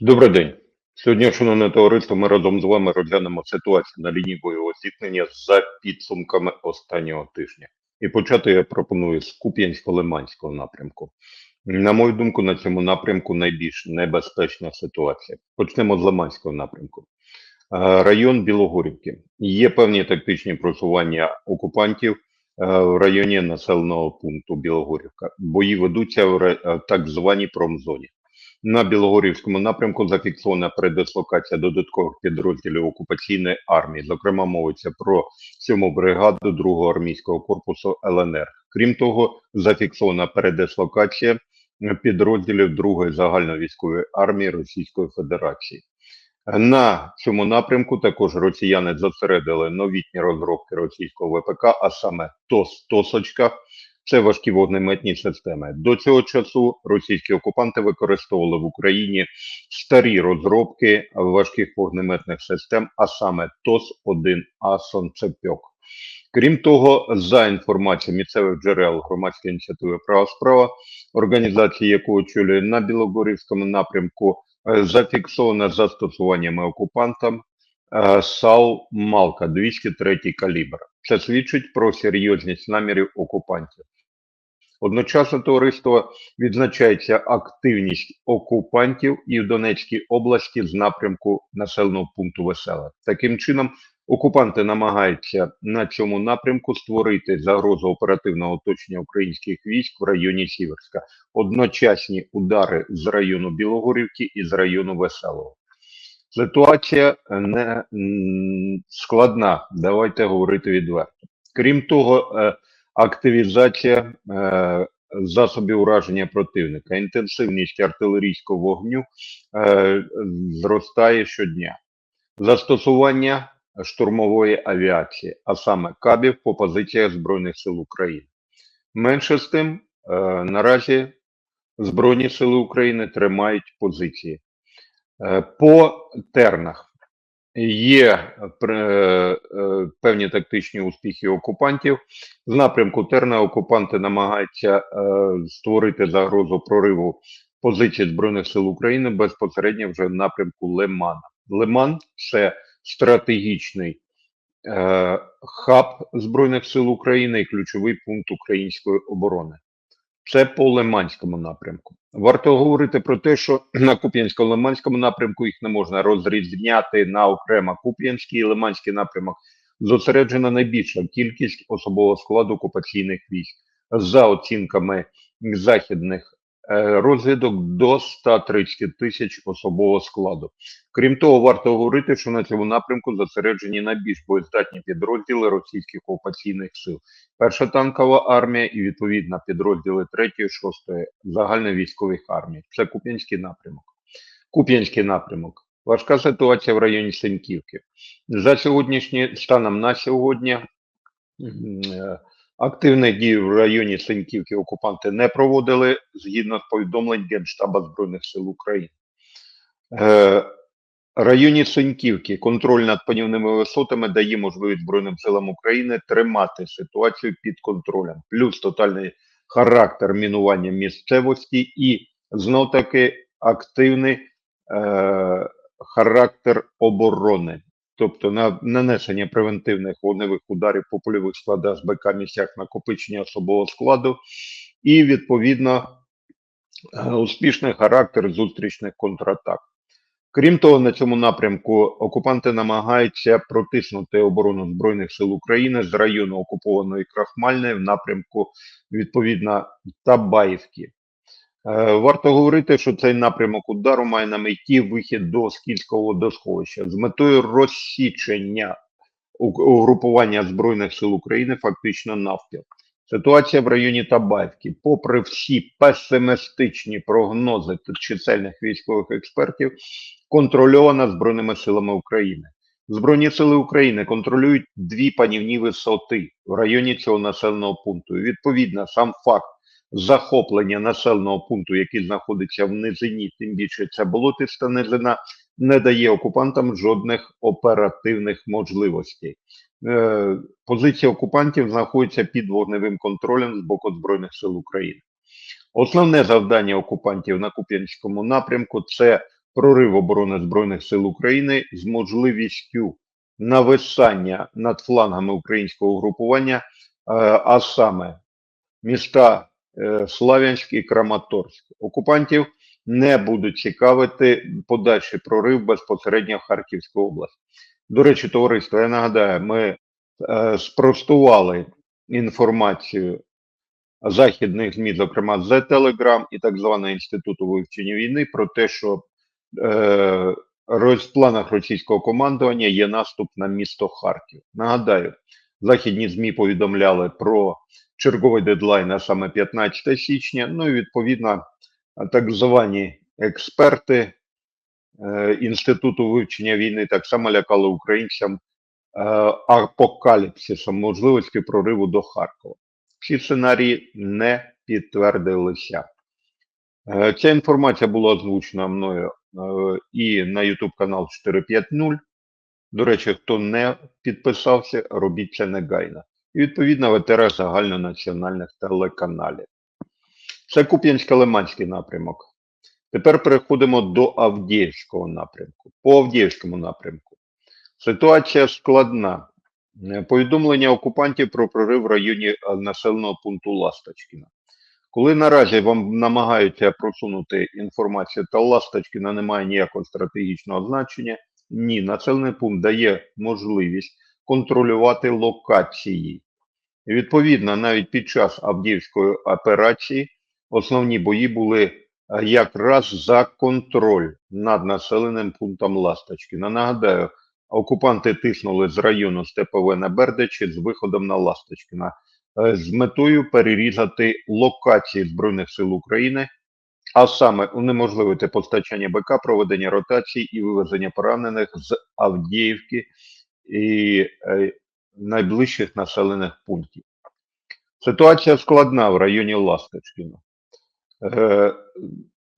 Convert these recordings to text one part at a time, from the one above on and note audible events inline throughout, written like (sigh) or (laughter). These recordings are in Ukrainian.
Добрий день. Сьогодні, шановне товариство, ми разом з вами розглянемо ситуацію на лінії бойового зіткнення за підсумками останнього тижня. І почати я пропоную з Куп'янсько-Лиманського напрямку. На мою думку, на цьому напрямку найбільш небезпечна ситуація. Почнемо з Лиманського напрямку. Е, Район Білогорівки. Є певні тактичні просування окупантів е, в районі населеного пункту Білогорівка. Бої ведуться в е, так званій промзоні. На Білогорівському напрямку зафіксована передислокація додаткових підрозділів окупаційної армії. Зокрема, мовиться про 7 бригаду 2-го армійського корпусу ЛНР. Крім того, зафіксована передислокація підрозділів 2-ї загальновійськової армії Російської Федерації. На цьому напрямку також росіяни зосередили новітні розробки російського ВПК, а саме ТОС Тосочка. Це важкі вогнеметні системи. До цього часу російські окупанти використовували в Україні старі розробки важких вогнеметних систем, а саме ТОС-1 А Сонцепьок. Крім того, за інформацією місцевих джерел громадської ініціативи Права справа, організації, яку очолює на Білогорівському напрямку, е, зафіксоване застосуваннями окупантам е, САУ Малка 203 калібр. Це свідчить про серйозність намірів окупантів. Одночасно товариство відзначається активність окупантів і в Донецькій області з напрямку населеного пункту Веселе. Таким чином, окупанти намагаються на цьому напрямку створити загрозу оперативного оточення українських військ в районі Сіверська. Одночасні удари з району Білогорівки і з району Веселого. Ситуація не складна. Давайте говорити відверто. Крім того, е, активізація е, засобів ураження противника, інтенсивність артилерійського вогню е, зростає щодня. Застосування штурмової авіації, а саме кабів по позиціях Збройних сил України. Менше з тим, е, наразі Збройні сили України тримають позиції. По тернах є е, е, певні тактичні успіхи окупантів. З напрямку Терна окупанти намагаються е, створити загрозу прориву позицій Збройних сил України безпосередньо вже в напрямку Лимана. Лиман це стратегічний хаб Збройних сил України і ключовий пункт української оборони. Це по Лиманському напрямку. Варто говорити про те, що (clears throat) на Куп'янсько-Лиманському напрямку їх не можна розрізняти на окремо Куп'янський і Лиманський напрямок. Зосереджена найбільша кількість особового складу окупаційних військ за оцінками західних розвідок до 130 тисяч особового складу. Крім того, варто говорити, що на цьому напрямку зосереджені найбільш боєздатні підрозділи російських окупаційних сил. Перша танкова армія і відповідно підрозділи 3 6 загальновійськових армій. Це Куп'янський напрямок. Куп'янський напрямок. Важка ситуація в районі Сеньківки. За сьогоднішні станом на сьогодні е, активних дій в районі Сеньківки окупанти не проводили згідно з повідомлень Генштаба Збройних сил України. Е, районі Сеньківки контроль над панівними висотами дає можливість Збройним силам України тримати ситуацію під контролем, плюс тотальний характер мінування місцевості і знов таки активний е, характер оборони, тобто на нанесення превентивних вогневих ударів по польових складах БК місцях накопичення особового складу і відповідно е, успішний характер зустрічних контратак. Крім того, на цьому напрямку окупанти намагаються протиснути оборону Збройних сил України з району окупованої Крахмальної в напрямку відповідно Табаївки. Е, Варто говорити, що цей напрямок удару має на меті вихід до Скільського водосховища з метою розсічення угрупування Збройних сил України фактично навпіл. Ситуація в районі Табаївки, попри всі песимістичні прогнози чисельних військових експертів, контрольована Збройними силами України. Збройні сили України контролюють дві панівні висоти в районі цього населеного пункту. Відповідно, сам факт захоплення населеного пункту, який знаходиться в низині, тим більше ця болотиста низина, не дає окупантам жодних оперативних можливостей. Е, позиція окупантів знаходиться під вогневим контролем з боку Збройних сил України. Основне завдання окупантів на Куп'янському напрямку це прорив оборони Збройних сил України з можливістю нависання над флангами українського угрупування, е, а саме міста е, Славянськ і Краматорськ. Окупантів не будуть цікавити подальший прорив безпосередньо в Харківську область. До речі, товариство, я нагадаю, ми е, спростували інформацію західних ЗМІ, зокрема з Telegram і так званого інституту вивчення війни, про те, що е, в планах російського командування є наступ на місто Харків. Нагадаю, західні ЗМІ повідомляли про черговий дедлайн, а саме 15 січня. Ну і відповідно так звані експерти е, інституту вивчення війни так само лякали українцям е, апокаліпсисом можливості прориву до Харкова. Ці сценарії не підтвердилися. Е, Ця інформація була озвучена мною і на YouTube канал 450. До речі, хто не підписався, робіть це негайно. І відповідно в загальнонаціональних телеканалів. Це Куп'янсько-Лиманський напрямок. Тепер переходимо до Авдіївського напрямку. По Авдіївському напрямку. Ситуація складна. Е, Повідомлення окупантів про прорив в районі е, населеного пункту Ласточкіна. Коли наразі вам намагаються просунути інформацію, та Ласточкіна не має ніякого стратегічного значення, ні, населений пункт дає можливість контролювати локації. Відповідно, навіть під час Авдіївської операції основні бої були е, якраз за контроль над населеним пунктом Ласточкіна. Нагадаю, окупанти тиснули з району Степове на Бердичі з виходом на Ласточкіна е, з метою перерізати локації Збройних сил України, а саме унеможливити постачання БК, проведення ротацій і вивезення поранених з Авдіївки і е, найближчих населених пунктів. Ситуація складна в районі Ласточкіна. Е,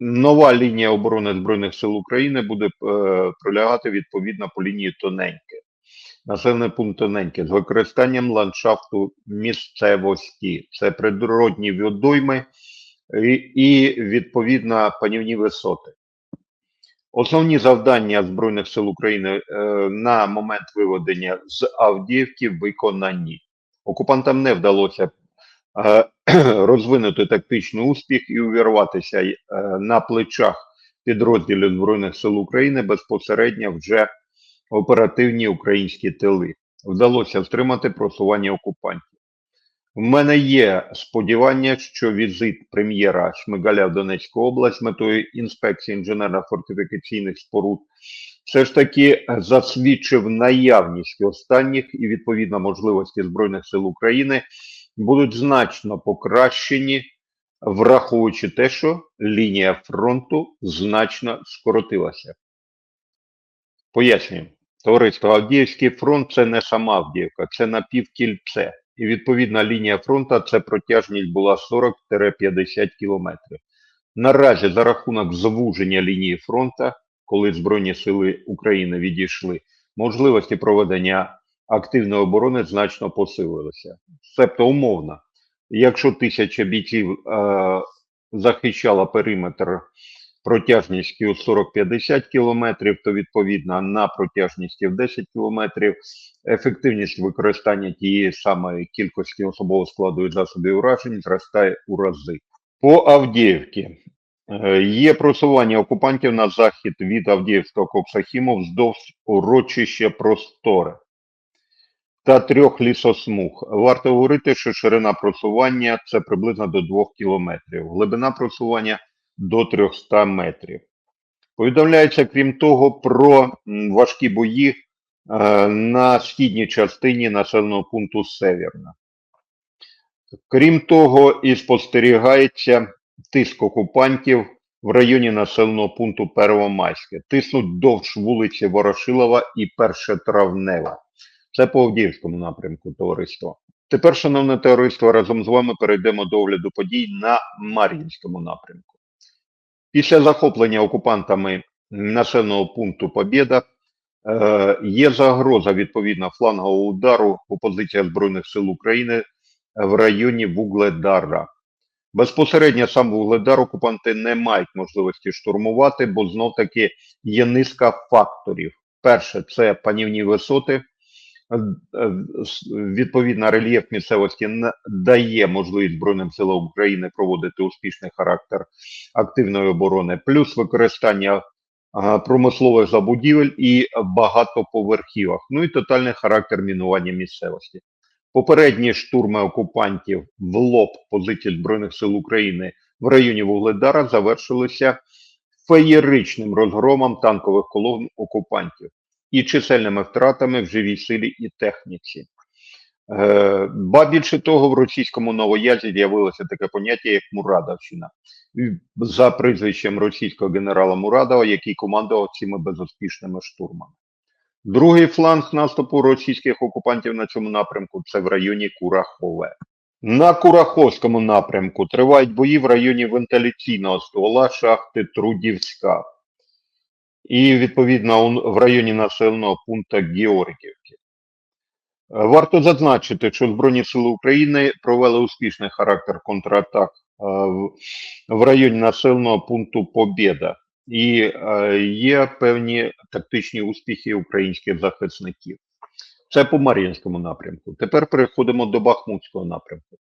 Нова лінія оборони Збройних сил України буде е, пролягати відповідно по лінії тоненьке. Населений пункт тоненьке з використанням ландшафту місцевості. Це природні водойми і, і відповідно панівні висоти. Основні завдання Збройних сил України е, на момент виведення з Авдіївки виконані. Окупантам не вдалося е, (clears throat) розвинути тактичний успіх і увірватися е, на плечах підрозділів Збройних сил України безпосередньо вже оперативні українські тили. Вдалося стримати просування окупантів. В мене є сподівання, що візит прем'єра Шмигаля в Донецьку область метою інспекції інженерно-фортифікаційних споруд все ж таки засвідчив наявність останніх і відповідно можливості Збройних сил України будуть значно покращені, враховуючи те, що лінія фронту значно скоротилася. Пояснюю. Товариство, Авдіївський фронт це не сама Авдіївка, це напівкільце. І відповідна лінія фронту це протяжність була 40-50 кілометрів. Наразі за рахунок звуження лінії фронту, коли Збройні сили України відійшли, можливості проведення активної оборони значно посилилися. Себто умовно, якщо тисяча бійців е, захищала периметр протяжністю 40-50 кілометрів, то відповідно на протяжністю в 10 кілометрів ефективність використання тієї самої кількості особового складу і засобів уражень зростає у рази. По Авдіївці Е, є просування окупантів на захід від Авдіївського Коксахіму вздовж урочища Просторе та трьох лісосмуг. Варто говорити, що ширина просування це приблизно до 2 кілометрів, глибина просування до 300 метрів. Повідомляється, крім того, про важкі бої е, на східній частині населеного пункту Северна. Крім того, і спостерігається тиск окупантів в районі населеного пункту Первомайське. Тиснуть довж вулиці Ворошилова і Першотравнева. Це по Авдіївському напрямку товариство. Тепер, шановне товариство, разом з вами перейдемо до огляду подій на Мар'їнському напрямку. Після захоплення окупантами населеного пункту Побєда е, є загроза відповідно флангового удару по позиціях Збройних сил України в районі Вугледара. Безпосередньо сам Вугледар окупанти не мають можливості штурмувати, бо знов таки є низка факторів. Перше, це панівні висоти. Е, е, Відповідно, рельєф місцевості дає можливість Збройним силам України проводити успішний характер активної оборони, плюс використання промислових забудівель і багатоповерхівок, ну і тотальний характер мінування місцевості. Попередні штурми окупантів в лоб позицій Збройних сил України в районі Вугледара завершилися феєричним розгромом танкових колон окупантів і чисельними втратами в живій силі і техніці. Е, Ба більше того, в російському новоязі з'явилося таке поняття, як Мурадовщина, за прізвищем російського генерала Мурадова, який командував цими безуспішними штурмами. Другий фланг наступу російських окупантів на цьому напрямку це в районі Курахове. На Кураховському напрямку тривають бої в районі вентиляційного ствола шахти Трудівська і відповідно в районі населеного пункту Георгіївки. Е, Варто зазначити, що Збройні Сили України провели успішний характер контратак е, в- районі населеного пункту Побєда. І е, є певні тактичні успіхи українських захисників. Це по Мар'їнському напрямку. Тепер переходимо до Бахмутського напрямку.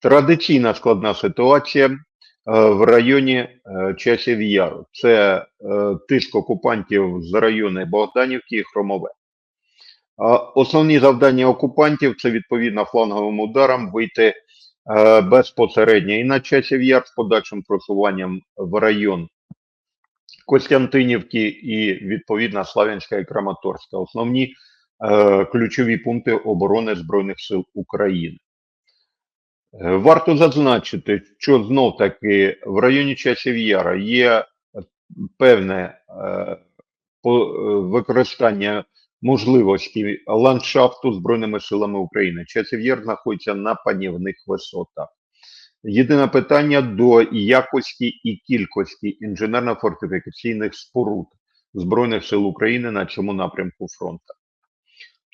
Традиційна складна ситуація в районі е, Часів Яру. Це е, тиск окупантів з району Богданівки і Хромове. Основні завдання окупантів це відповідно фланговим ударом вийти е, безпосередньо і на часів яр з подальшим просуванням в район Костянтинівки і відповідно Славянська і Краматорська. Основні е, ключові пункти оборони Збройних сил України. Е, Варто зазначити, що знов таки в районі часів Яра є певне е, е, використання можливості ландшафту Збройними силами України. Часів Яр знаходиться на панівних висотах. Єдине питання до якості і кількості інженерно-фортифікаційних споруд Збройних сил України на цьому напрямку фронту.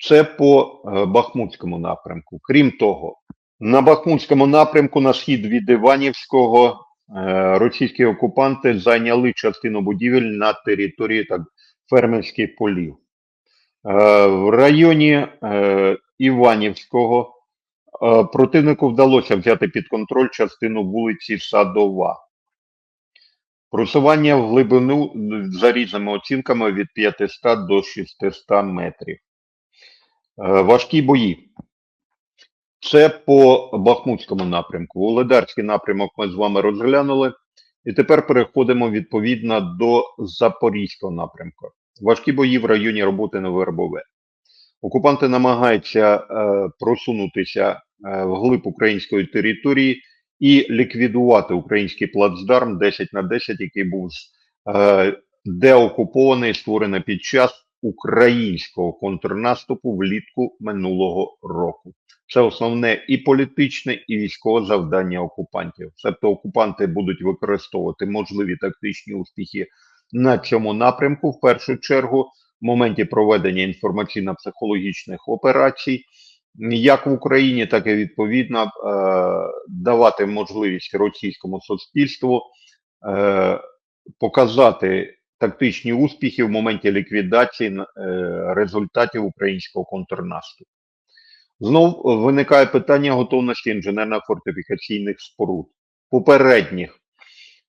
Це по е, Бахмутському напрямку. Крім того, на Бахмутському напрямку на схід від Іванівського е, російські окупанти зайняли частину будівель на території так фермерських полів. Е, В районі е, Іванівського противнику вдалося взяти під контроль частину вулиці Садова. Просування в глибину за різними оцінками від 500 до 600 метрів. Важкі бої. Це по Бахмутському напрямку. Володарський напрямок ми з вами розглянули. І тепер переходимо відповідно до Запорізького напрямку. Важкі бої в районі роботи на Вербове. Окупанти намагаються е, просунутися е, вглиб української території і ліквідувати український плацдарм 10 на 10, який був е, деокупований, створений під час українського контрнаступу влітку минулого року. Це основне і політичне, і військове завдання окупантів. Тобто окупанти будуть використовувати можливі тактичні успіхи на цьому напрямку, в першу чергу, в моменті проведення інформаційно-психологічних операцій, як в Україні, так і відповідно е, давати можливість російському суспільству е, показати тактичні успіхи в моменті ліквідації е, результатів українського контрнаступу. Знов виникає питання готовності інженерно-фортифікаційних споруд. Попередніх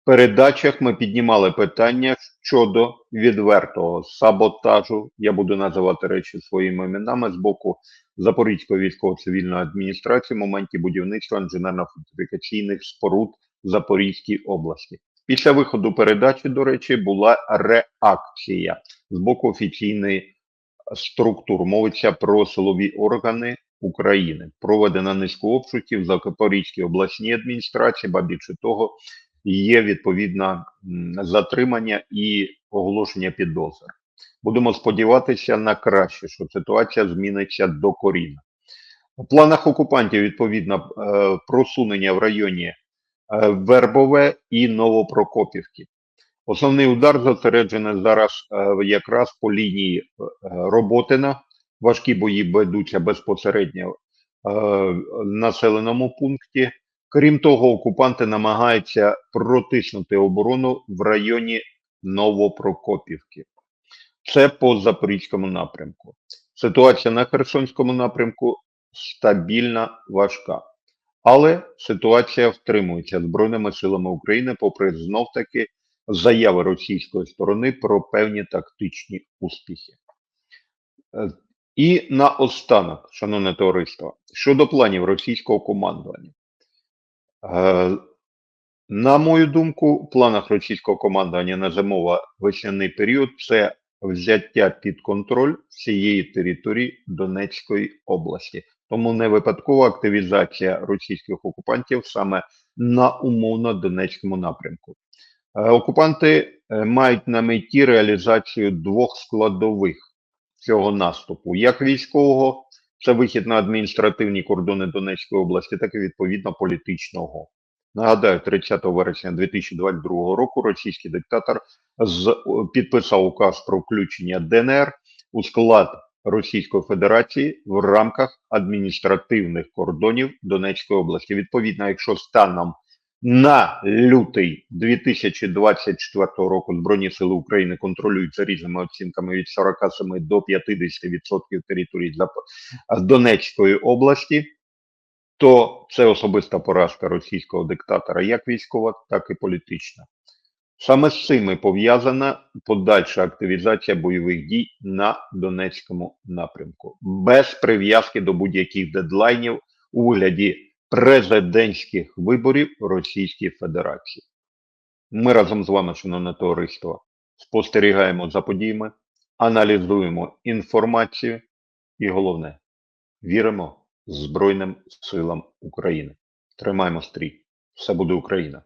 передачах ми піднімали питання щодо відвертого саботажу, я буду називати речі своїми іменами, з боку Запорізької військово-цивільної адміністрації в моменті будівництва інженерно-фортифікаційних споруд в Запорізькій області. Після виходу передачі, до речі, була реакція з боку офіційної структур. Мовиться про силові органи України. Проведена низку обшуків в Запорізькій обласній адміністрації, ба більше того, є відповідне затримання і оголошення підозр. Будемо сподіватися на краще, що ситуація зміниться докорінно. У планах окупантів відповідно е, просунення в районі Вербове і Новопрокопівки. Основний удар зосереджений зараз е, якраз по лінії е, Роботина. Важкі бої ведуться безпосередньо е, в населеному пункті Крім того, окупанти намагаються протиснути оборону в районі Новопрокопівки. Це по Запорізькому напрямку. Ситуація на Херсонському напрямку стабільна, важка. Але ситуація втримується Збройними силами України, попри знов-таки заяви російської сторони про певні тактичні успіхи. Е, І наостанок, шановне товариство, щодо планів російського командування. Е, На мою думку, в планах російського командування на зимово-весняний період це взяття під контроль всієї території Донецької області. Тому не випадкова активізація російських окупантів саме на умовно Донецькому напрямку. Е, Окупанти е, мають на меті реалізацію двох складових цього наступу: як військового, це вихід на адміністративні кордони Донецької області, так і відповідно політичного. Нагадаю, 30 вересня 2022 року російський диктатор підписав указ про включення ДНР у склад Російської Федерації в рамках адміністративних кордонів Донецької області. Відповідно, якщо станом на лютий 2024 року Збройні сили України контролюють за різними оцінками від 47 до 50% території Донецької області, то це особиста поразка російського диктатора, як військова, так і політична. Саме з цим і пов'язана подальша активізація бойових дій на Донецькому напрямку, без прив'язки до будь-яких дедлайнів у вигляді президентських виборів Російської Федерації. Ми разом з вами, шановне товариство, спостерігаємо за подіями, аналізуємо інформацію і головне, віримо Збройним силам України. Тримаємо стрій. Все буде Україна.